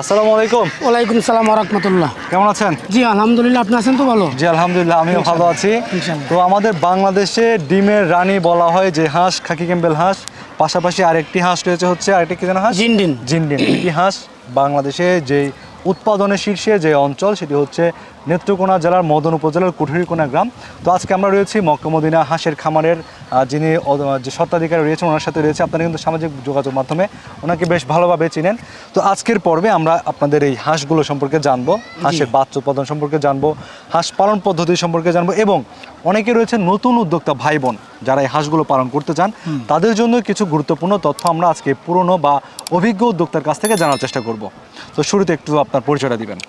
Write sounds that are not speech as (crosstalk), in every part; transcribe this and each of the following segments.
আসসালামু আলাইকুম। ওয়ালাইকুম সালাম রহমতুল্লাহ। কেমন আছেন? জি আলহামদুলিল্লাহ আপনি আছেন তো ভালো? জি আলহামদুলিল্লাহ আমিও ভালো আছি। তো আমাদের বাংলাদেশে ডিমের রানী বলা হয় যে হাঁস খাকি ক্যাম্বেল হাঁস। পাশাপাশি আরেকটি হাঁস রয়েছে হচ্ছে আরেকটি কি যেন হাঁস? জিনডিন। জিনডিন। এটি হাঁস বাংলাদেশে যে উৎপাদনের শীর্ষে যে অঞ্চল সেটি হচ্ছে নেত্রকোনা জেলার মদন উপজেলার কুঠুরিকোনা গ্রাম। তো আজকে আমরা রয়েছি মক্কামদিনা হাঁসের খামারের যিনি যে সত্ত্বাধিকারী রয়েছেন ওনার সাথে রয়েছে। আপনারা কিন্তু সামাজিক যোগাযোগ মাধ্যমে ওনাকে বেশ ভালোভাবে চিনেন। তো আজকের পর্বে আমরা আপনাদের এই হাঁসগুলো সম্পর্কে জানব হাঁসের বাচ্চা উৎপাদন সম্পর্কে জানব হাঁস পালন পদ্ধতি সম্পর্কে জানব এবং অনেকে রয়েছে নতুন উদ্যোক্তা ভাই বোন যারা এই হাঁসগুলো পালন করতে চান। তাদের জন্য কিছু গুরুত্বপূর্ণ তথ্য আমরা আজকে পুরনো বা অভিজ্ঞ উদ্যোক্তার কাছ থেকে জানার চেষ্টা করব। তো শুরুতে একটু আপনার পরিচয়টা দিবেন।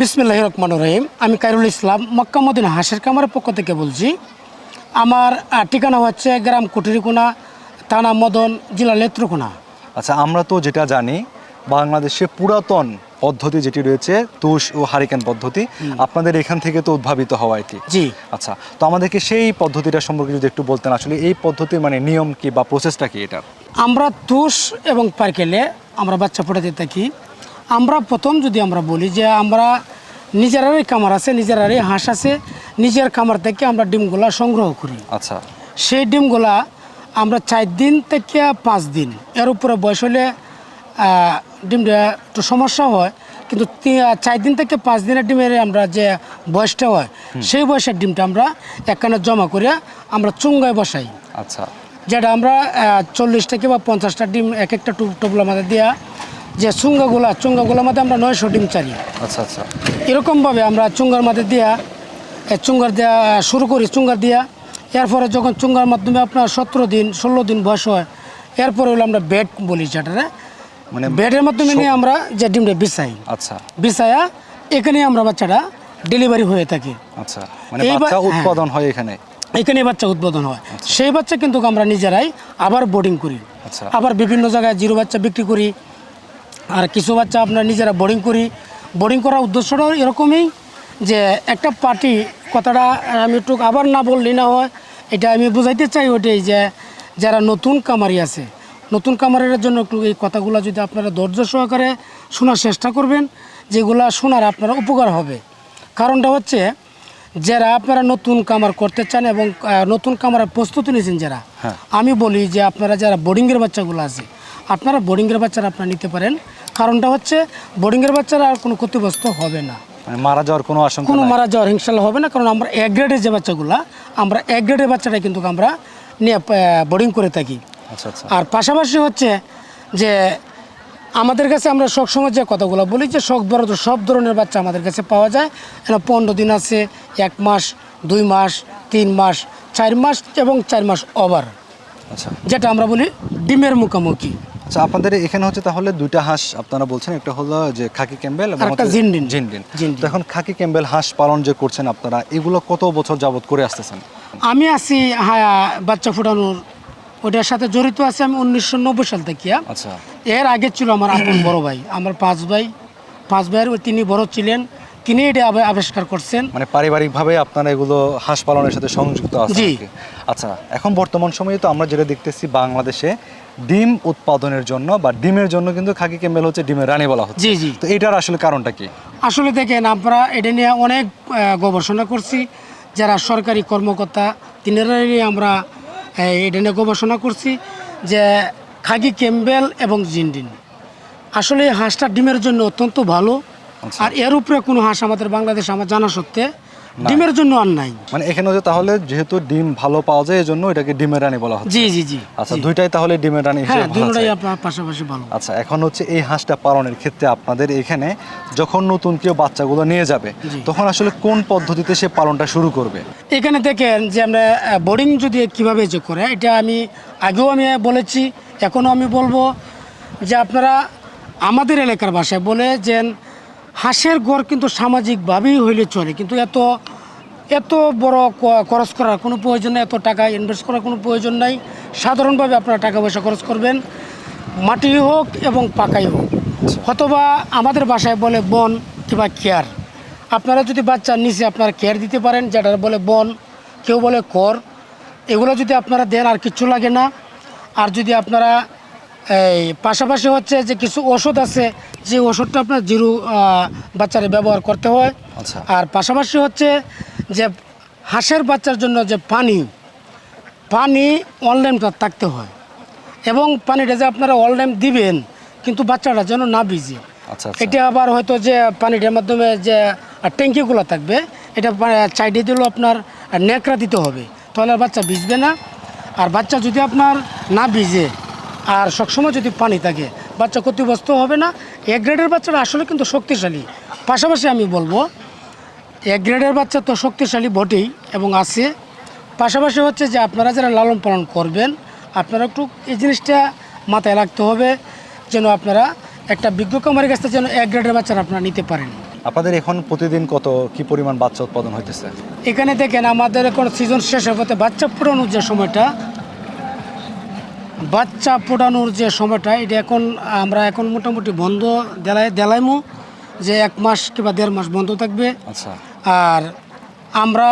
বিসমিল্লাহ রহমান রহিম। আমি কাইরুল ইসলাম মক্কা মদিনা হাঁসের কামারের পক্ষ থেকে বলছি আমার ঠিকানা হচ্ছে গ্রাম কুটিরিকোনা থানা মদন জেলা নেত্রকোনা। আচ্ছা আমরা তো যেটা জানি বাংলাদেশে পুরাতন পদ্ধতি যেটি রয়েছে তুষ ও হারিকেন পদ্ধতি আপনাদের এখান থেকে তো উদ্ভাবিত হওয়া এটি। জি। আচ্ছা তো আমাদেরকে সেই পদ্ধতিটা সম্পর্কে যদি একটু বলতেন আসলে এই পদ্ধতির মানে নিয়ম কি বা প্রসেসটা কি এটা? আমরা তুষ এবং পার্কেলে আমরা বাচ্চা ফোটাতে থাকি আমরা প্রথম যদি আমরা বলি যে আমরা নিজেরারই কামার আছে নিজেরারই হাঁস আছে নিজের কামার থেকে আমরা ডিমগুলা সংগ্রহ করি। আচ্ছা। সেই ডিমগুলা আমরা চার দিন থেকে পাঁচ দিন এর উপরে বয়স হলে ডিমটা একটু সমস্যা হয় কিন্তু চার দিন থেকে পাঁচ দিনের ডিমের আমরা যে বয়সটা হয় সেই বয়সের ডিমটা আমরা একখানে জমা করে আমরা চুঙ্গায় বসাই। আচ্ছা। যেটা আমরা চল্লিশটা থেকে বা পঞ্চাশটা ডিম এক একটা টু- টোপলার মধ্যে দেওয়া যে চুঙ্গাগুলা চুঙ্গাগুলোর মধ্যে আমরা নয়শো ডিম চারি। আচ্ছা আচ্ছা। এরকমভাবে আমরা চুঙ্গার মধ্যে দিয়া চুঙ্গার দেওয়া শুরু করি চুঙ্গার দিয়া। এরপরে যখন চুঙ্গার মাধ্যমে আপনার সতেরো দিন ষোলো দিন বয়স হয় এরপরে হলো আমরা বেড বলি যেটারে। মানে বেডের মাধ্যমে নিয়ে আমরা যে ডিমটা বিছাই। আচ্ছা। বিছায়া এখানে আমরা বাচ্চাটা ডেলিভারি হয়ে থাকি। আচ্ছা মানে বাচ্চা হ্যাঁ। উৎপাদন হয় এখানে? এখানে বাচ্চা উদ্বোধন হয়। সেই বাচ্চা কিন্তু আমরা নিজেরাই আবার বোর্ডিং করি। আচ্ছা। আবার বিভিন্ন জায়গায় জিরো বাচ্চা বিক্রি করি। আর কিছু বাচ্চা আপনার নিজেরা বোর্ডিং করি বোর্ডিং করার উদ্দেশ্যটাও এরকমই যে একটা পার্টি কথাটা আমি একটু আবার না বললি না হয় এটা আমি বুঝাইতে চাই ওটাই যে যারা নতুন কামারি আছে নতুন কামারের জন্য একটু এই কথাগুলো যদি আপনারা ধৈর্য সহকারে শোনার চেষ্টা করবেন যেগুলা শোনার আপনারা উপকার হবে কারণটা হচ্ছে যারা আপনারা নতুন কামার করতে চান এবং নতুন কামারের প্রস্তুতি নিয়েছেন যারা হ্যাঁ। আমি বলি যে আপনারা যারা বোর্ডিংয়ের বাচ্চাগুলো আছে আপনারা বোর্ডিংয়ের বাচ্চারা আপনারা নিতে পারেন। কারণটা হচ্ছে বোর্ডিংয়ের বাচ্চারা আর কোনো ক্ষতিগ্রস্ত হবে না। মানে মারা যাওয়ার কোনো আশঙ্কা কোনো মারা যাওয়ার ইনশাল্লাহ হবে না কারণ আমরা এক গ্রেডের যে বাচ্চাগুলো আমরা এক গ্রেডের বাচ্চাটাই কিন্তু আমরা নিয়ে বোর্ডিং করে থাকি। আচ্ছা আচ্ছা। আর পাশাপাশি হচ্ছে যে আমাদের কাছে আমরা সবসময় যে কথাগুলো বলি যে সব ধর সব ধরনের বাচ্চা আমাদের কাছে পাওয়া যায়। পনেরো দিন আছে এক মাস দুই মাস তিন মাস চার মাস এবং চার মাস ওভার আচ্ছা। যেটা আমরা বলি ডিমের মুখোমুখি। আচ্ছা আপনাদের এখানে হচ্ছে তাহলে দুইটা হাঁস আপনারা বলছেন একটা হলো যে খাকি ক্যাম্বেল এবং হচ্ছে জিনডিন। জিনডিন। তো এখন খাকি ক্যাম্বেল হাঁস পালন যে করছেন আপনারা এগুলো কত বছর যাবত করে আসতেছেন? আমি আছি হ্যাঁ বাচ্চা ফুটানোর ওটার সাথে জড়িত আছি আমি উনিশশো নব্বই সাল থেকে। আচ্ছা। এর আগে ছিল আমার আপন (clears throat) বড় ভাই আমার পাঁচ ভাই। পাঁচ ভাইয়ের ওই তিনি বড় ছিলেন তিনি এটা আবিষ্কার করছেন। মানে পারিবারিকভাবে আপনারা এগুলো হাঁস পালনের সাথে সংযুক্ত আছেন জি। আচ্ছা এখন বর্তমান সময়ে তো আমরা যেটা দেখতেছি বাংলাদেশে ডিম উৎপাদনের জন্য বা ডিমের জন্য কিন্তু খাকি ক্যাম্বেল হচ্ছে ডিমের রানী বলা হচ্ছে। জি জি। তো এটার আসলে কারণটা কি? আসলে দেখেন আমরা এটা নিয়ে অনেক গবেষণা করছি। যারা সরকারি কর্মকর্তা তিনারাই আমরা এটা নিয়ে গবেষণা করছি যে খাগি ক্যাম্বেল এবং জিন্ডিন। আসলে এই হাঁসটা ডিমের জন্য অত্যন্ত ভালো। আচ্ছা। আর এর উপরে কোনো হাঁস আমাদের বাংলাদেশে আমার জানা সত্ত্বে ডিমের জন্য আর নাই। মানে এখানে যে তাহলে যেহেতু ডিম ভালো পাওয়া যায় এই জন্য এটাকে ডিমের রানী বলা হচ্ছে। জি জি জি। আচ্ছা দুইটাই তাহলে ডিমের রানী হ্যাঁ আপনার পাশাপাশি ভালো। আচ্ছা এখন হচ্ছে এই হাঁসটা পালনের ক্ষেত্রে আপনাদের এখানে যখন নতুন কেউ বাচ্চাগুলো নিয়ে যাবে তখন আসলে কোন পদ্ধতিতে সে পালনটা শুরু করবে? এখানে দেখেন যে আমরা বোর্ডিং যদি কীভাবে যে করে এটা আমি আগেও আমি বলেছি এখনও আমি বলব যে আপনারা আমাদের এলাকার ভাষায় বলে যে হাঁসের গড় কিন্তু সামাজিকভাবেই হইলে চলে, কিন্তু এত এত বড় খরচ করার কোনো প্রয়োজন নেই, এত টাকা ইনভেস্ট করার কোনো প্রয়োজন নাই। সাধারণভাবে আপনারা টাকা পয়সা খরচ করবেন মাটি হোক এবং পাকাই হোক। অথবা আমাদের বাসায় বলে বন কিংবা কেয়ার আপনারা যদি বাচ্চার নিচে আপনারা কেয়ার দিতে পারেন, যেটা বলে বন, কেউ বলে কর এগুলো যদি আপনারা দেন আর কিচ্ছু লাগে না। আর যদি আপনারা, এই, পাশাপাশি হচ্ছে যে কিছু ওষুধ আছে যে ওষুধটা আপনার জিরো বাচ্চারে ব্যবহার করতে হয়। আচ্ছা। আর পাশাপাশি হচ্ছে যে হাঁসের বাচ্চার জন্য যে পানি পানি অনলাইন থাকতে হয়। এবং পানিটা যে আপনারা অনলাইন দিবেন কিন্তু বাচ্চাটা যেন না ভিজে। আচ্ছা আচ্ছা। এটা আবার হয়তো যে পানিটার মাধ্যমে যে ট্যাঙ্কিগুলো থাকবে এটা চাইডে দিলেও আপনার নেকড়া দিতে হবে। তাহলে আর বাচ্চা ভিজবে না। আর বাচ্চা যদি আপনার না ভিজে আর সবসময় যদি পানি থাকে বাচ্চা ক্ষতিগ্রস্ত হবে না। এক গ্রেডের বাচ্চারা আসলে কিন্তু শক্তিশালী। পাশাপাশি আমি বলব এক গ্রেডের বাচ্চা তো শক্তিশালী বটেই এবং আছে। পাশাপাশি হচ্ছে যে আপনারা যারা লালন পালন করবেন আপনারা একটু এই জিনিসটা মাথায় রাখতে হবে যেন আপনারা একটা বিজ্ঞ কামারের কাছ থেকে যেন এক গ্রেডের বাচ্চারা আপনারা নিতে পারেন। আপনাদের এখন প্রতিদিন কত কি পরিমাণ বাচ্চা উৎপাদন হইতেছে? এখানে দেখেন আমাদের এখন সিজন শেষ হতে বাচ্চা ফোটানোর যে সময়টা বাচ্চা পোটানোর যে সময়টা এটা এখন আমরা এখন মোটামুটি বন্ধ দেলায় দেলাইমো যে এক মাস কিংবা দেড় মাস বন্ধ থাকবে। আচ্ছা। আর আমরা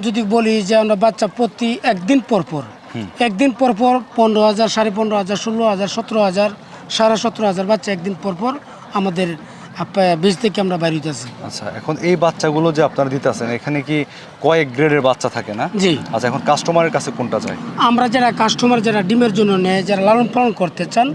যদি বলি যে আমরা বাচ্চা প্রতি একদিন পর পর একদিন পরপর পর পনেরো হাজার সাড়ে পনেরো হাজার ষোলো হাজার সতেরো হাজার সাড়ে সতেরো হাজার বাচ্চা একদিন পর পর আমাদের বীজ থেকে আমরা বাইরে হইতেছি। আচ্ছা এখন এই বাচ্চাগুলো যে আপনারা দিতেছেন এখানে কি কয়েক গ্রেডের বাচ্চা থাকে না? জি। আচ্ছা এখন কাস্টমারের কাছে কোনটা যায় আমরা যারা কাস্টমার যারা ডিমের জন্য নেয় যারা লালন পালন করতে চান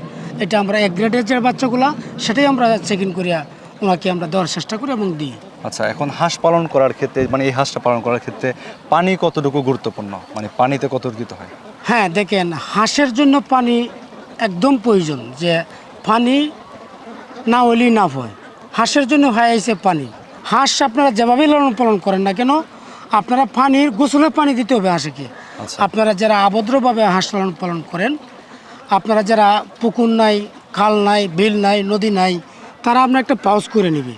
এটা আমরা এক গ্রেডের যে বাচ্চাগুলো সেটাই আমরা চেক ইন করিয়া ওনাকে আমরা দেওয়ার চেষ্টা করি এবং দিই। আচ্ছা এখন হাঁস পালন করার ক্ষেত্রে মানে এই হাঁসটা পালন করার ক্ষেত্রে পানি কতটুকু গুরুত্বপূর্ণ? মানে পানিতে কতটুকু দিতে হয়? হ্যাঁ দেখেন হাঁসের জন্য পানি একদম প্রয়োজন যে পানি না হলেই না হয়। হাঁসের জন্য হয়ে আছে পানি। হাঁস আপনারা যেভাবে লালন পালন করেন না কেন আপনারা পানির গোসলের পানি দিতে হবে হাঁসকে। আচ্ছা। আপনারা যারা আবদ্রভাবে হাঁস লালন পালন করেন আপনারা যারা পুকুর নাই খাল নাই বিল নাই নদী নাই তারা আপনার একটা পাউজ করে নেবে।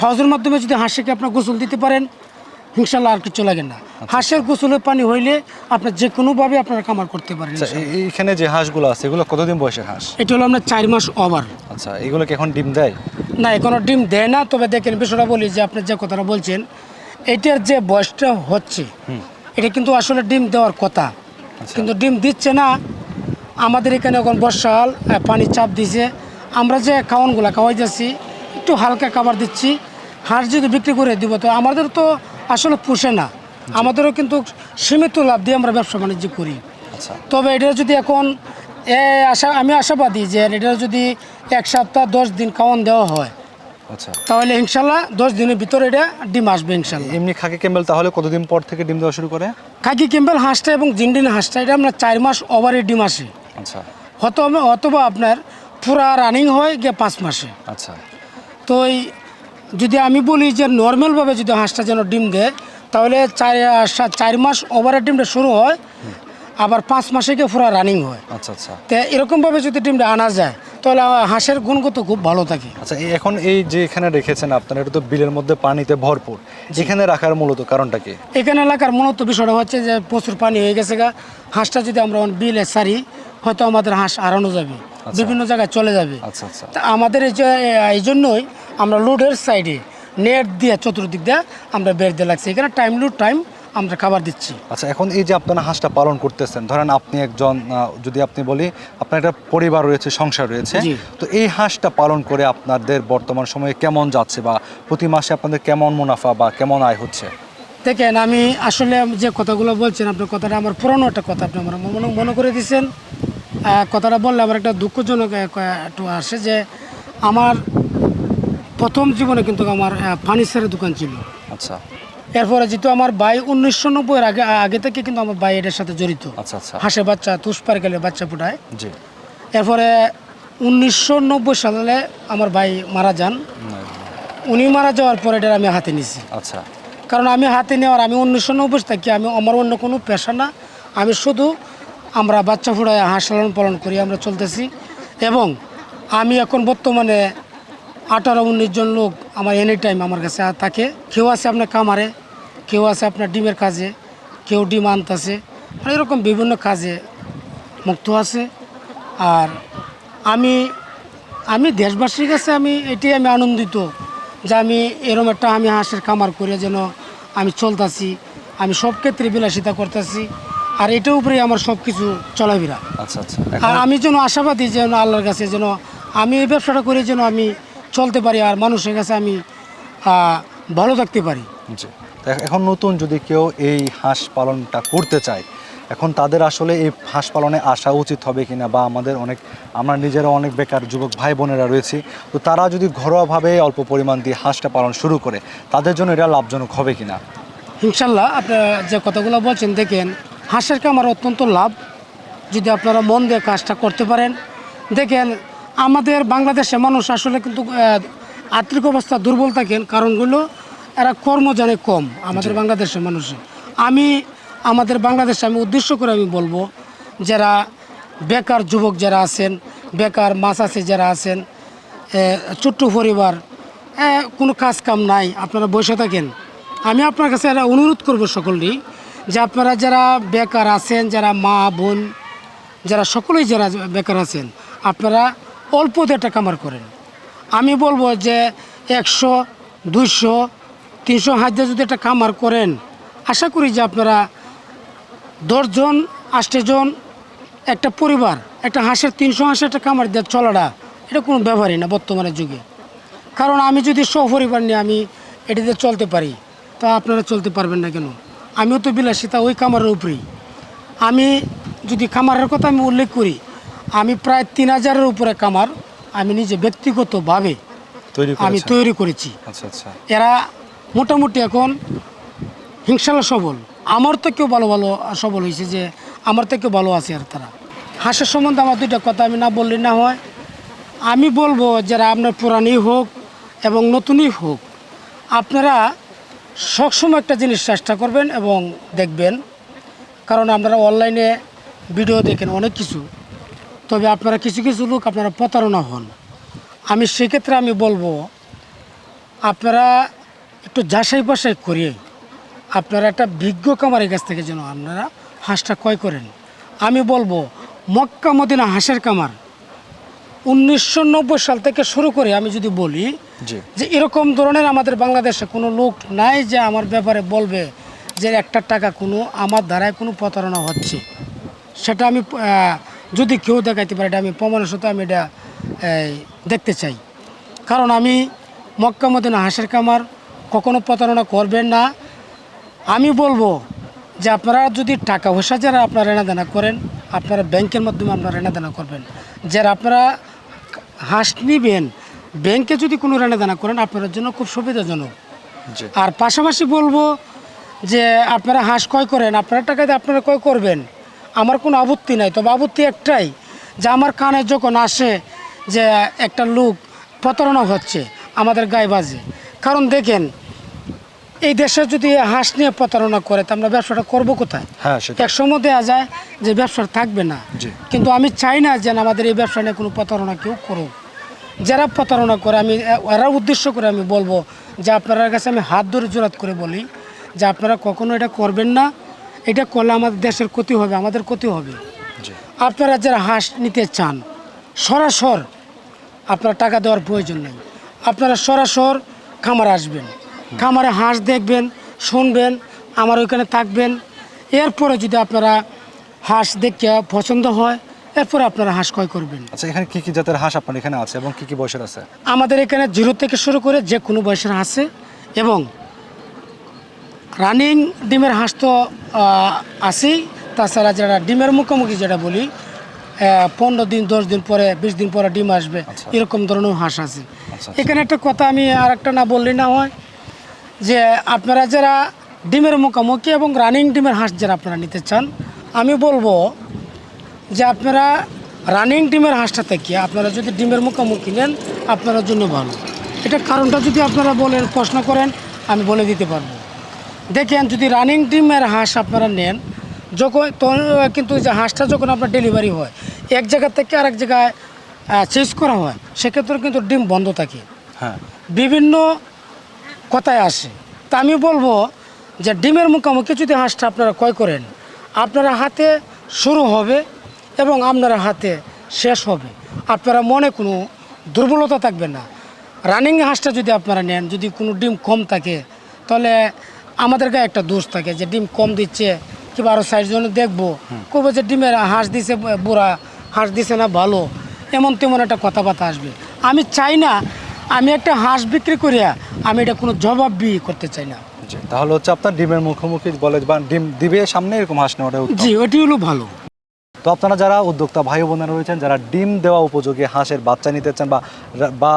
পাউজের মাধ্যমে যদি হাঁসকে আপনার গোসল দিতে পারেন ইনশাল্লাহ আর কিছু লাগে না। হাঁসের গোসলের পানি হইলে আপনার যে কোনোভাবে আপনারা কামার করতে পারেন আচ্ছা এই- এইখানে যে হাঁসগুলো আছে এগুলো কতদিন বয়সের হাঁস? এটা হলো আপনার চার মাস ওভার। আচ্ছা এগুলো কি এখন ডিম দেয়? না এখনও ডিম দেয় না তবে দেখেন বিষয়টা বলি যে আপনি যে কথাটা বলছেন এটার যে বয়সটা হচ্ছে এটা কিন্তু আসলে ডিম দেওয়ার কথা। কিন্তু ডিম দিচ্ছে না আমাদের এখানে এখন বর্ষাকাল আহ, পানির চাপ দিছে। আমরা যে খাওয়ানগুলো খাওয়াই যাচ্ছি একটু হালকা খাবার দিচ্ছি হাঁস যদি বিক্রি করে দিব তো আমাদের তো আসলে পুষে না। আমাদেরও কিন্তু সীমিত লাভ দিয়ে আমরা ব্যবসা বাণিজ্য করি। আচ্ছা। তবে এটা যদি এখন এ আশা আমি আশাবাদী যে এটা যদি এক সপ্তাহ দশ দিন খাওয়ান দেওয়া হয় আচ্ছা। তাহলে ইনশাল্লাহ দশ দিনের ভিতরে এটা ডিম আসবে ইনশাল্লাহ। এমনি খাকি ক্যাম্বেল তাহলে কতদিন পর থেকে ডিম দেওয়া শুরু করে? খাকি ক্যাম্বেল হাঁসটা এবং জিন্ডিন হাঁসটা এটা আমরা চার মাস ওভারে ডিম আসে। আচ্ছা। হয়তো অথবা আপনার পুরা রানিং হয় গিয়ে পাঁচ মাসে। আচ্ছা। তো এই যদি আমি বলি যে নর্মালভাবে যদি হাঁসটা যেন ডিম দেয় তাহলে চার চার মাস ওভারের টিমটা শুরু হয় আবার পাঁচ মাসে গিয়ে পুরো রানিং হয়। আচ্ছা আচ্ছা। তো এরকমভাবে যদি টিমটা আনা যায় তাহলে হাঁসের গুণগত খুব ভালো থাকে। আচ্ছা এখন এই যে এখানে রেখেছেন আপনারা এটা তো বিলের মধ্যে পানিতে ভরপুর। এখানে রাখার মূলত কারণটা কি? এখানে এলাকার মূলত বিষয়টা হচ্ছে যে প্রচুর পানি হয়ে গেছে গা। হাঁসটা যদি আমরা বিলে সারি হয়তো আমাদের হাঁস হারানো যাবে বিভিন্ন জায়গায় চলে যাবে। আচ্ছা আচ্ছা। তা আমাদের এই যে এই জন্যই আমরা লোডের সাইডে নেট দিয়ে চতুর্দিক দিয়ে আমরা বের দিয়ে লাগছি। এখানে টাইম টু টাইম আমরা খাবার দিচ্ছি। আচ্ছা এখন এই যে আপনারা হাঁসটা পালন করতেছেন ধরেন আপনি একজন যদি আপনি বলি আপনার একটা পরিবার রয়েছে সংসার রয়েছে তো এই হাঁসটা পালন করে আপনাদের বর্তমান সময়ে কেমন যাচ্ছে বা প্রতি মাসে আপনাদের কেমন মুনাফা বা কেমন আয় হচ্ছে? দেখেন আমি আসলে যে কথাগুলো বলছেন আপনার কথাটা আমার পুরনো একটা কথা আপনি আমার মনে মনে করে দিচ্ছেন কথাটা বললে আমার একটা দুঃখজনক একটু আসে যে আমার প্রথম জীবনে কিন্তু আমার ফার্নিচারের দোকান ছিল। আচ্ছা। এরপরে যেহেতু আমার ভাই উনিশশো নব্বইয়ের আগে আগে থেকে কিন্তু আমার ভাই এটার সাথে জড়িত। আচ্ছা আচ্ছা। হাঁসের বাচ্চা তুষপার গেলে বাচ্চা ফুটায়। জি। এরপরে উনিশশো নব্বই সালে আমার ভাই মারা যান। উনি মারা যাওয়ার পরে এটা আমি হাতে নিছি। আচ্ছা। কারণ আমি হাতে নেওয়ার আমি উনিশশো নব্বই থেকে আমি আমার অন্য কোনো পেশা না। আমি শুধু আমরা বাচ্চা ফুড়ায় হাঁস লালন পালন করি আমরা চলতেছি। এবং আমি এখন বর্তমানে আঠারো উনিশ জন লোক আমার এনি টাইম আমার কাছে থাকে। কেউ আছে আপনার কামারে কেউ আছে আপনার ডিমের কাজে কেউ ডিম আনতেছে। মানে এরকম বিভিন্ন কাজে মুক্ত আছে। আর আমি আমি দেশবাসীর কাছে আমি এটাই আমি আনন্দিত যে আমি এরম একটা আমি হাঁসের খামার করে যেন আমি চলতেছি আমি সব ক্ষেত্রে বিলাসিতা করতেছি। আর এটার উপরেই আমার সব কিছু চলাফেরা। আচ্ছা আচ্ছা। আর আমি যেন আশাবাদী যেন আল্লাহর কাছে যেন আমি এই ব্যবসাটা করে যেন আমি চলতে পারি আর মানুষের কাছে আমি ভালো থাকতে পারি। জি। এখন নতুন যদি কেউ এই হাঁস পালনটা করতে চায় এখন তাদের আসলে এই হাঁস পালনে আসা উচিত হবে কিনা বা আমাদের অনেক আমরা নিজেরা অনেক বেকার যুবক ভাই বোনেরা রয়েছি তো তারা যদি ঘরোয়াভাবে অল্প পরিমাণ দিয়ে হাঁসটা পালন শুরু করে তাদের জন্য এটা লাভজনক হবে কিনা? ইনশাল্লাহ আপনারা যে কথাগুলো বলছেন দেখেন হাঁসের কামার অত্যন্ত লাভ। যদি আপনারা মন দিয়ে কাজটা করতে পারেন দেখেন আমাদের বাংলাদেশে মানুষ আসলে কিন্তু আর্থিক অবস্থা দুর্বল থাকেন। কারণগুলো এরা কর্ম জানে কম আমাদের বাংলাদেশের মানুষের। আমি আমাদের বাংলাদেশে আমি উদ্দেশ্য করে আমি বলব যারা বেকার যুবক যারা আছেন বেকার মাছ আছে যারা আছেন ছোট্ট পরিবার কোনো কাজ কাম নাই আপনারা বসে থাকেন। আমি আপনার কাছে একটা অনুরোধ করব সকলেই যে আপনারা যারা বেকার আছেন যারা মা বোন যারা সকলেই যারা বেকার আছেন আপনারা অল্প দিয়ে একটা কামার করেন। আমি বলব যে একশো, দুইশো, তিনশো হাজার যদি একটা কামার করেন, আশা করি যে আপনারা দশজন আষ্টজন একটা পরিবার, একটা হাঁসের তিনশো হাঁসের একটা কামার দিয়ে চলাটা, এটা কোনো ব্যাপারই না বর্তমানের যুগে। কারণ আমি যদি সপরিবার নিয়ে আমি এটিতে চলতে পারি, তা আপনারা চলতে পারবেন না কেন? আমিও তো বিলাসিতা ওই কামারের উপরেই। আমি যদি খামারের কথা আমি উল্লেখ করি আমি প্রায় তিন হাজারের উপরে কামার আমি নিজে ব্যক্তিগতভাবে তৈরি আমি তৈরি করেছি। আচ্ছা আচ্ছা। এরা মোটামুটি এখন হিংসালা সবল। আমার থেকেও ভালো ভালো সবল হয়েছে যে আমার থেকেও ভালো আছে আর তারা। হাঁসের সম্বন্ধে আমার দুইটা কথা আমি না বললে না হয়। আমি বলব যারা আপনার পুরানি হোক এবং নতুনই হোক আপনারা সবসময় একটা জিনিস চেষ্টা করবেন এবং দেখবেন। কারণ আপনারা অনলাইনে ভিডিও দেখেন অনেক কিছু। তবে আপনারা কিছু কিছু লোক আপনারা প্রতারণা হন। আমি সেক্ষেত্রে আমি বলব আপনারা একটু যাচাই বাছাই করিয়ে আপনারা একটা বিজ্ঞ কামারের কাছ থেকে যেন আপনারা হাঁসটা ক্রয় করেন। আমি বলব মক্কা মদিনা হাঁসের কামার উনিশশো নব্বই সাল থেকে শুরু করে আমি যদি বলি যে এরকম ধরনের আমাদের বাংলাদেশে কোনো লোক নাই যে আমার ব্যাপারে বলবে যে একটা টাকা কোনো আমার দ্বারায় কোনো প্রতারণা হচ্ছে। সেটা আমি যদি কেউ দেখাইতে পারে এটা আমি প্রমাণের সাথে আমি এটা দেখতে চাই। কারণ আমি মক্কা মদিনা হাঁসের কামার কখনো প্রতারণা করবেন না। আমি বলব যে আপনারা যদি টাকা পয়সা যারা আপনারা লেনাদেনা করেন আপনারা ব্যাংকের মাধ্যমে আপনারা লেনাদেনা করবেন। যারা আপনারা হাঁস নিবেন ব্যাংকে যদি কোনো লেনাদেনা করেন আপনাদের জন্য খুব সুবিধাজনক। আর পাশাপাশি বলব যে আপনারা হাঁস ক্রয় করেন আপনারা টাকা দিয়ে আপনারা ক্রয় করবেন। আমার কোনো আপত্তি নাই। তবে আপত্তি একটাই যে আমার কানে যখন আসে যে একটা লোক প্রতারণা হচ্ছে আমাদের গায়ে বাজে। কারণ দেখেন এই দেশে যদি হাঁস নিয়ে প্রতারণা করে তা আমরা ব্যবসাটা করব কোথায়? হ্যাঁ এক সময় দেওয়া যায় যে ব্যবসা থাকবে না। কিন্তু আমি চাই না যে আমাদের এই ব্যবসা নিয়ে কোনো প্রতারণা কেউ করুক। যারা প্রতারণা করে আমি এরা উদ্দেশ্য করে আমি বলব যে আপনার কাছে আমি হাত ধরে জোরাত করে বলি যে আপনারা কখনো এটা করবেন না। এটা করলে আমাদের দেশের ক্ষতি হবে আমাদের ক্ষতি হবে। আপনারা যারা হাঁস নিতে চান সরাসর আপনার টাকা দেওয়ার প্রয়োজন নেই। আপনারা সরাসর খামারে আসবেন। খামারে হাঁস দেখবেন শুনবেন আমার ওইখানে থাকবেন। এরপরে যদি আপনারা হাঁস দেখে পছন্দ হয় এরপরে আপনারা হাঁস ক্রয় করবেন। আচ্ছা এখানে কী কী জাতের হাঁস আপনার এখানে আছে এবং কী কী বয়সের আছে? আমাদের এখানে জিরো থেকে শুরু করে যে কোনো বয়সের হাঁসে এবং রানিং ডিমের হাঁস তো আছেই তাছাড়া যারা ডিমের মুখোমুখি যেটা বলি পনেরো দিন দশ দিন পরে বিশ দিন পরে ডিম আসবে আচ্ছা। এরকম ধরনের হাঁস আছে আচ্ছা। এখানে একটা কথা আমি আর একটা না বললে না হয় যে আপনারা যারা ডিমের মুখোমুখি এবং রানিং ডিমের হাঁস যারা আপনারা নিতে চান আমি বলব যে আপনারা রানিং ডিমের হাঁসটা থেকে আপনারা যদি ডিমের মুখোমুখি নেন আপনার জন্য ভালো এটা কারণটা যদি আপনারা বলেন প্রশ্ন করেন আমি বলে দিতে পারব দেখেন যদি রানিং ডিমের হাঁস আপনারা নেন যখন কিন্তু যে হাঁসটা যখন আপনার ডেলিভারি হয় এক জায়গা থেকে আরেক জায়গায় চেঞ্জ করা হয় সেক্ষেত্রে কিন্তু ডিম বন্ধ থাকে। হ্যাঁ। বিভিন্ন কথায় আসে। তা আমি বলব যে ডিমের মুখোমুখি যদি হাঁসটা আপনারা ক্রয় করেন আপনারা হাতে শুরু হবে এবং আপনারা হাতে শেষ হবে। আপনারা মনে কোনো দুর্বলতা থাকবে না। রানিং হাঁসটা যদি আপনারা নেন যদি কোনো ডিম কম থাকে তাহলে আমাদের গায়ে একটা দোষ থাকে যে ডিম কম দিচ্ছে কিংবা আরও সাইজ জন্য দেখব। কবে যে ডিমের হাঁস দিছে বুড়া হাঁস দিছে না ভালো। এমন তেমন একটা কথাবার্তা আসবে। আমি চাই না আমি একটা হাঁস বিক্রি করিয়া আমি এটা কোনো জবাব বি করতে চাই না। তাহলে হচ্ছে আপনার ডিমের মুখোমুখি বলে বা ডিম দিবে সামনে এরকম হাঁস নেওয়াটা উত্তম। জি ওটি হলো ভালো। তো আপনারা যারা উদ্যোক্তা ভাই বোনেরা রয়েছেন যারা ডিম দেওয়া উপযোগী হাঁসের বাচ্চা নিতে চান বা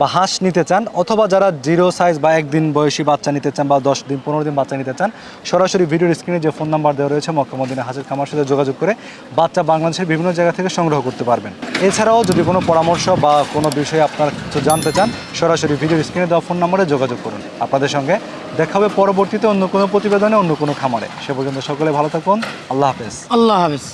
বা হাঁস নিতে চান অথবা যারা জিরো সাইজ বা একদিন বয়সী বাচ্চা নিতে চান বা দশ দিন, পনেরো দিন বাচ্চা নিতে চান, সরাসরি ভিডিওর স্ক্রিনে যে ফোন নাম্বার দেওয়া রয়েছে মক্কামদিনা হাজির খামার সাথে যোগাযোগ করে বাচ্চা বাংলাদেশের বিভিন্ন জায়গা থেকে সংগ্রহ করতে পারবেন। এছাড়াও যদি কোনো পরামর্শ বা কোনো বিষয়ে আপনারা কিছু জানতে চান, সরাসরি ভিডিওর স্ক্রিনে দেওয়া ফোন নম্বরে যোগাযোগ করুন। আপনাদের সঙ্গে দেখা হবে পরবর্তীতে অন্য কোনো প্রতিবেদনে, অন্য কোনো খামারে। সে পর্যন্ত সকলে ভালো থাকুন। আল্লাহ হাফেজ। আল্লাহ হাফেজ।